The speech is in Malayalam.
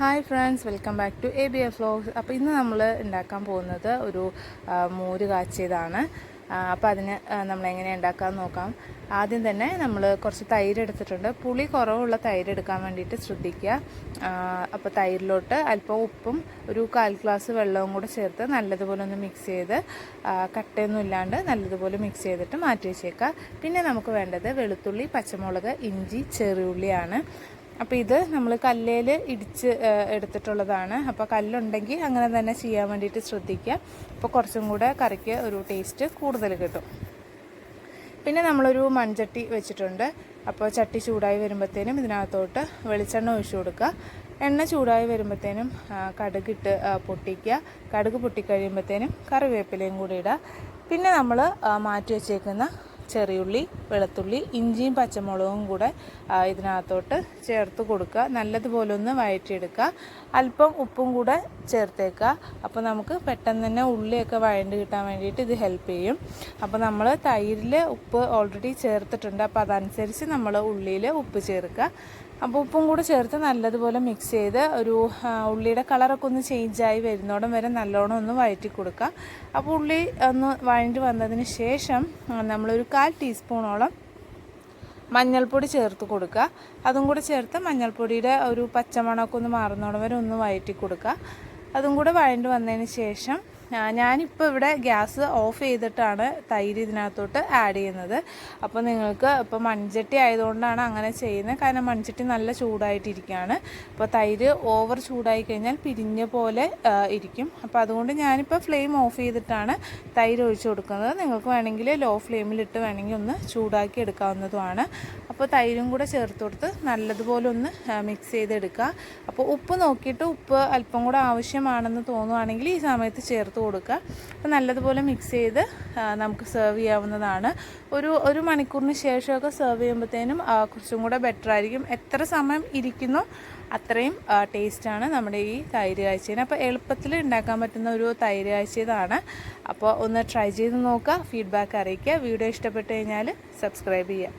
Hi friends welcome back to A B F vlogs അപ്പോൾ ഇന്ന് നമ്മൾ ഉണ്ടാക്കാൻ പോകുന്നത് ഒരു മോര് കാച്ചിയതാണ്. അപ്പോൾ അതിന് നമ്മൾ എങ്ങനെ ഉണ്ടാക്കാമെന്ന് നോക്കാം. ആദ്യം തന്നെ നമ്മൾ കുറച്ച് തൈര് എടുത്തിട്ടുണ്ട്. പുളി കുറവുള്ള തൈര് എടുക്കാൻ വേണ്ടിയിട്ട് ശ്രദ്ധിക്കുക. അപ്പോൾ തൈരിലോട്ട് അല്പം ഉപ്പും ഒരു കാൽ ഗ്ലാസ് വെള്ളവും കൂടെ ചേർത്ത് നല്ലതുപോലെ ഒന്ന് മിക്സ് ചെയ്ത് കട്ടയൊന്നും ഇല്ലാണ്ട് നല്ലതുപോലെ മിക്സ് ചെയ്തിട്ട് മാറ്റി വെച്ചേക്കുക. പിന്നെ നമുക്ക് വേണ്ടത് വെളുത്തുള്ളി പച്ചമുളക് ഇഞ്ചി ചെറിയുള്ളിയാണ്. അപ്പോൾ ഇത് നമ്മൾ കല്ലേൽ ഇടിച്ച് എടുത്തിട്ടുള്ളതാണ്. അപ്പോൾ കല്ലുണ്ടെങ്കിൽ അങ്ങനെ തന്നെ ചെയ്യാൻ വേണ്ടിയിട്ട് ശ്രദ്ധിക്കുക. അപ്പോൾ കുറച്ചും കൂടെ കറിക്ക് ഒരു ടേസ്റ്റ് കൂടുതൽ കിട്ടും. പിന്നെ നമ്മളൊരു മൺചട്ടി വെച്ചിട്ടുണ്ട്. അപ്പോൾ ചട്ടി ചൂടായി വരുമ്പോഴത്തേനും ഇതിനകത്തോട്ട് വെളിച്ചെണ്ണ ഒഴിച്ചു കൊടുക്കുക. എണ്ണ ചൂടായി വരുമ്പോഴത്തേനും കടുക് കടുകിട്ട് പൊട്ടിക്കുക. കടുക് പൊട്ടിക്കഴിയുമ്പോഴത്തേനും കറിവേപ്പിലയും കൂടി ഇടുക. പിന്നെ നമ്മൾ മാറ്റി വെച്ചേക്കുന്ന ചെറിയുള്ളി വെളുത്തുള്ളി ഇഞ്ചിയും പച്ചമുളകും കൂടെ ഇതിനകത്തോട്ട് ചേർത്ത് കൊടുക്കുക. നല്ലതുപോലെ ഒന്ന് വഴറ്റിയെടുക്കുക. അല്പം ഉപ്പും കൂടെ ചേർത്തേക്കുക. അപ്പോൾ നമുക്ക് പെട്ടെന്ന് തന്നെ ഉള്ളിയൊക്കെ വഴണ്ട് കിട്ടാൻ വേണ്ടിയിട്ട് ഇത് ഹെൽപ്പ് ചെയ്യും. അപ്പോൾ നമ്മൾ തൈരിൽ ഉപ്പ് ഓൾറെഡി ചേർത്തിട്ടുണ്ട്. അപ്പോൾ അതനുസരിച്ച് നമ്മൾ ഉള്ളിയിൽ ഉപ്പ് ചേർക്കുക. അപ്പോൾ ഉപ്പും കൂടെ ചേർത്ത് നല്ലതുപോലെ മിക്സ് ചെയ്ത് ഒരു ഉള്ളിയുടെ കളറൊക്കെ ഒന്ന് ചേഞ്ചായി വരുന്നോടം വരെ നല്ലോണം ഒന്ന് വഴറ്റി കൊടുക്കുക അപ്പോൾ ഉള്ളി ഒന്ന് വഴണ്ടി വന്നതിന് ശേഷം നമ്മളൊരു കാൽ ടീസ്പൂണോളം മഞ്ഞൾപ്പൊടി ചേർത്ത് കൊടുക്കുക. അതും കൂടെ ചേർത്ത് മഞ്ഞൾപ്പൊടിയുടെ ഒരു പച്ചമണമൊക്കെ ഒന്ന് മാറുന്നോടം വരെ ഒന്ന് വഴറ്റി കൊടുക്കുക. അതും കൂടെ വഴണ്ടി വന്നതിന് ശേഷം ഞാനിപ്പോൾ ഇവിടെ ഗ്യാസ് ഓഫ് ചെയ്തിട്ടാണ് തൈര് ഇതിനകത്തോട്ട് ആഡ് ചെയ്യുന്നത്. അപ്പോൾ നിങ്ങൾക്ക് ഇപ്പോൾ മൺചട്ടി ആയതുകൊണ്ടാണ് അങ്ങനെ ചെയ്യുന്നത്. കാരണം മൺചട്ടി നല്ല ചൂടായിട്ടിരിക്കുകയാണ്. അപ്പോൾ തൈര് ഓവർ ചൂടായി കഴിഞ്ഞാൽ പിരിഞ്ഞ പോലെ ഇരിക്കും. അപ്പോൾ അതുകൊണ്ട് ഞാനിപ്പോൾ ഫ്ലെയിം ഓഫ് ചെയ്തിട്ടാണ് തൈര് ഒഴിച്ചു കൊടുക്കുന്നത്. നിങ്ങൾക്ക് വേണമെങ്കിൽ ലോ ഫ്ലെയിമിലിട്ട് വേണമെങ്കിൽ ഒന്ന് ചൂടാക്കി എടുക്കാവുന്നതുമാണ്. അപ്പോൾ തൈരും കൂടെ ചേർത്ത് കൊടുത്ത് നല്ലതുപോലെ ഒന്ന് മിക്സ് ചെയ്തെടുക്കുക. അപ്പോൾ ഉപ്പ് നോക്കിയിട്ട് ഉപ്പ് അല്പം കൂടെ ആവശ്യമാണെന്ന് തോന്നുവാണെങ്കിൽ ഈ സമയത്ത് ചേർത്ത് കൊടുക്കുക. അപ്പോൾ നല്ലതുപോലെ മിക്സ് ചെയ്ത് നമുക്ക് സെർവ് ചെയ്യാവുന്നതാണ്. ഒരു ഒരു മണിക്കൂറിന് ശേഷമൊക്കെ സെർവ് ചെയ്യുമ്പോഴത്തേനും കുറച്ചും കൂടെ ബെറ്റർ ആയിരിക്കും. എത്ര സമയം ഇരിക്കുന്നു അത്രയും ടേസ്റ്റാണ് നമ്മുടെ ഈ തൈര് കാഴ്ചയിൽ അപ്പോൾ എളുപ്പത്തിൽ ഉണ്ടാക്കാൻ പറ്റുന്ന ഒരു തൈര് കാഴ്ചതാണ്. അപ്പോൾ ഒന്ന് ട്രൈ ചെയ്ത് നോക്കുക ഫീഡ്ബാക്ക് അറിയിക്കുക. വീഡിയോ ഇഷ്ടപ്പെട്ടു കഴിഞ്ഞാൽ സബ്സ്ക്രൈബ് ചെയ്യുക.